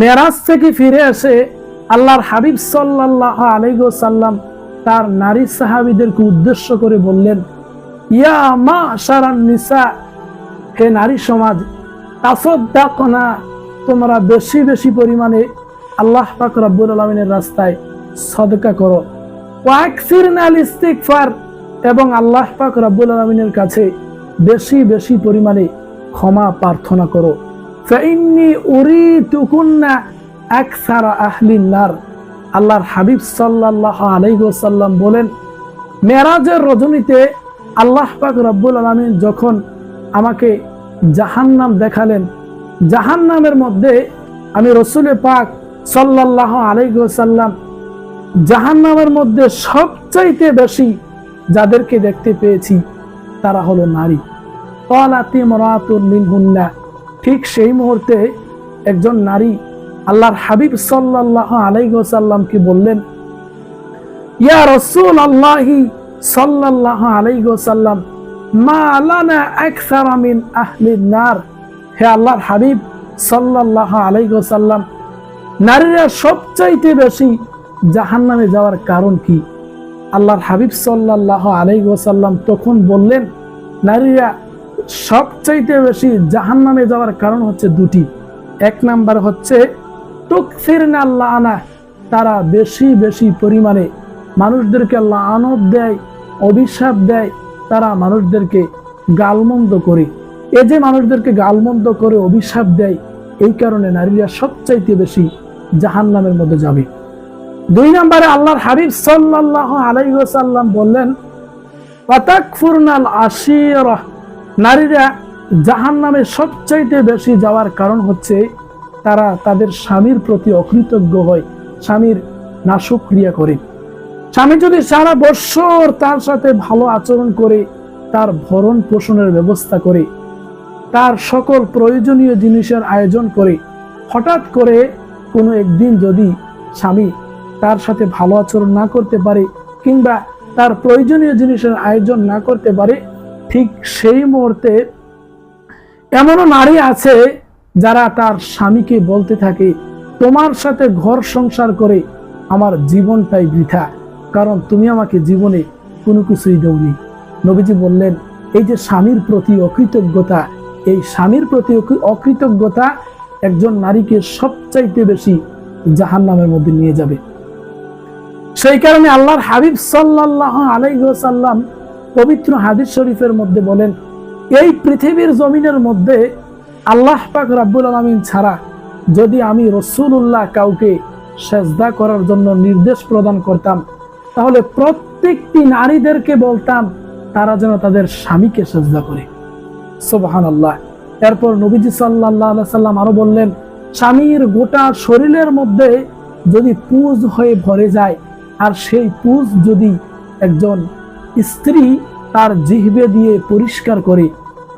মেরাজ থেকে ফিরে এসে আল্লাহর হাবিব সাল্লাহ আলাইসাল্লাম তার নারী সাহাবিদেরকে উদ্দেশ্য করে বললেন, ইয়া মা সারান নিসা, হে নারী সমাজ, তাসদ্দাকনা, তোমরা বেশি বেশি পরিমাণে আল্লাহ পাক রব্বুল আলমিনের রাস্তায় সদকা করো। ইস্তিগফার এবং আল্লাহ পাক রব্বুল আলমিনের কাছে বেশি বেশি পরিমাণে ক্ষমা প্রার্থনা করো। ফাইন্নি উরিতুকুন্না আকসারা আহলিন নার আল্লাহর হাবিব সাল্লাল্লাহু আলাইহি ওয়াসাল্লাম বলেন, মেরাজের রজনীতে আল্লাহ পাক রব্বুল আলামিন যখন আমাকে জাহান্নাম দেখালেন, জাহান্নামের মধ্যে আমি রসুলে পাক সাল্লাহ আলাইসাল্লাম জাহান্নামের মধ্যে সবচাইতে বেশি যাদেরকে দেখতে পেয়েছি, তারা হলো নারী। কলাতি মরাতুল মিনহুন্না। ঠিক সেই মুহূর্তে একজন নারী আল্লাহর হাবিব সাল্লাহ আলাইসাল্লামকে বললেন, ইয়া রসুল আল্লাহি সাল্লাহ আলাইসাল্লাম মা আলানা আকসারা মিন আহলিন নার? হে আল্লাহর হাবিব সাল্লাহ আলাইসাল্লাম নারীরা সবচাইতে বেশি জাহান্নামে যাওয়ার কারণ কি? আল্লাহর হাবিব সাল্লাহ আলাইসাল্লাম তখন বললেন, নারীরা সবচাইতে বেশি জাহান্নামে যাওয়ার কারণ হচ্ছে দুটি। এক নাম্বার হচ্ছে তুকফির আল্লাহ আনা তারা বেশি বেশি পরিমাণে মানুষদেরকে আনব দেয়, অভিশাপ দেয়, তারা মানুষদেরকে গালমন্দ করে। এ যে মানুষদেরকে গালমন্দ করে, অভিশাপ দেয়, এই কারণে নারীরা সবচাইতে বেশি জাহান নামের মধ্যে যাবে। দুই নম্বরে আল্লাহর হাবিব সাল্লাহ আলাইসাল্লাম বললেন পাতাকফুরনাল আশির নারীরা জাহান নামে সবচাইতে বেশি যাওয়ার কারণ হচ্ছে তারা তাদের স্বামীর প্রতি অকৃতজ্ঞ হয়, স্বামীর নাশক্রিয়া করে। স্বামী যদি সারা বৎসর তার সাথে ভালো আচরণ করে, তার ভরণ পোষণের ব্যবস্থা করে, তার সকল প্রয়োজনীয় জিনিসের আয়োজন করে, হঠাৎ করে কোনো একদিন যদি স্বামী তার সাথে ভালো আচরণ না করতে পারে কিংবা তার প্রয়োজনীয় জিনিসের আয়োজন না করতে পারে ঠিক সেই মুহূর্তে এমনও নারী আছে যারা তার স্বামীকে বলতে থাকে, তোমার সাথে ঘর সংসার করে আমার জীবনটাই বৃথা, কারণ তুমি আমাকে জীবনে কোনো কিছুই দেওনি। নবীজি বললেন, এই যে স্বামীর প্রতি অকৃতজ্ঞতা, এই স্বামীর প্রতি অকৃতজ্ঞতা একজন নারীকে সবচাইতে বেশি জাহান নামের মধ্যে নিয়ে যাবে। সেই কারণে আল্লাহর হাবিব সাল্লাহ আলাইসাল্লাম পবিত্র হাদিস শরীফের মধ্যে বলেন, এই পৃথিবীর জমিনের মধ্যে আল্লাহ পাক রাব্বুল আলমিন ছাড়া যদি আমি রসুল্লাহ কাউকে সেজদা করার জন্য নির্দেশ প্রদান করতাম, তাহলে প্রত্যেকটি নারীদেরকে বলতাম, তারা যেন তাদের স্বামীকে সেজদা করে। সোবাহান আল্লাহ এরপর নবীজি সাল্লাহ সাল্লাম আরও বললেন, স্বামীর গোটা শরীরের মধ্যে যদি পুজ হয়ে ভরে যায়, আর সেই পুজ যদি একজন স্ত্রী তার জিহবে দিয়ে পরিষ্কার করে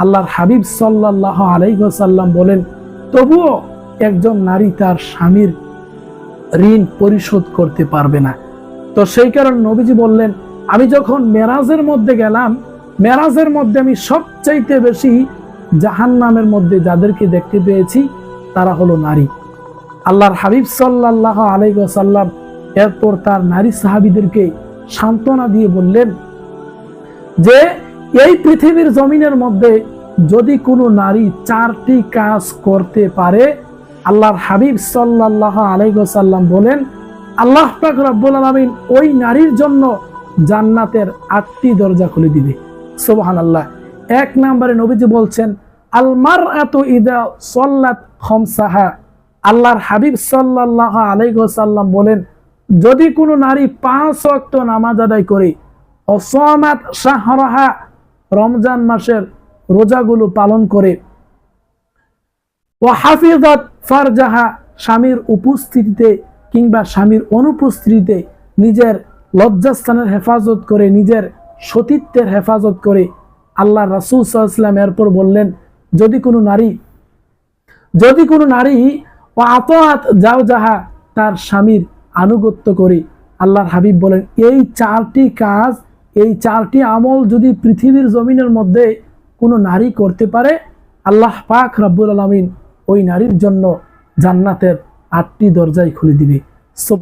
আল্লাহর হাবিব সাল্লাহ আলাইসাল্লাম বলেন, তবুও একজন নারী তার স্বামীর ঋণ পরিশোধ করতে পারবে না। তো সেই কারণে নবীজি বললেন, আমি যখন মেরাজের মধ্যে গেলাম, মেরাজের মধ্যে আমি সবচাইতে বেশি জাহান নামের মধ্যে যাদেরকে দেখতে পেয়েছি, তারা হলো নারী। আল্লাহর হাবিব সাল্লাহ আলাইসাল্লাম এরপর তার নারী সাহাবিদেরকে সান্ত্বনা দিয়ে বললেন যে এই পৃথিবীর জমিনের মধ্যে যদি কোনো নারী চারটি কাজ করতে পারে, আল্লাহর হাবিব সাল্লাহ আলাইসাল্লাম বলেন, আল্লাহ রব্বুল আলমিন ওই নারীর জন্য জান্নাতের আটটি দরজা খুলে দিবে। সোবাহান আল্লাহ এক নম্বরে নবীজি বলছেন আলমার এত ইদা সল্লাত খমসাহা। আল্লাহর হাবিব সাল্লাহ আলাইসাল্লাম বলেন, যদি কোনো নারী পাঁচ অক্ত নামাজ আদায় করে অসমাত শাহরাহা রমজান মাসের রোজাগুলো পালন করে। ও হাফিজত ফারজাহা স্বামীর উপস্থিতিতে কিংবা স্বামীর অনুপস্থিতিতে নিজের লজ্জাস্থানের হেফাজত করে, নিজের সতীত্বের হেফাজত করে আল্লাহ রাসুল সাল্লাম এরপর বললেন, যদি কোনো নারী, যদি কোনো নারী ও আতআত যাও যাহা তার স্বামীর আনুগত্য করে, আল্লাহর হাবিব বলেন, এই চারটি কাজ এই চারটি আমল যদি পৃথিবীর জমিনের মধ্যে কোনো নারী করতে পারে, আল্লাহ পাক রাব্বুল আলমিন ওই নারীর জন্য জান্নাতের আটটি দরজাই খুলে দিবে।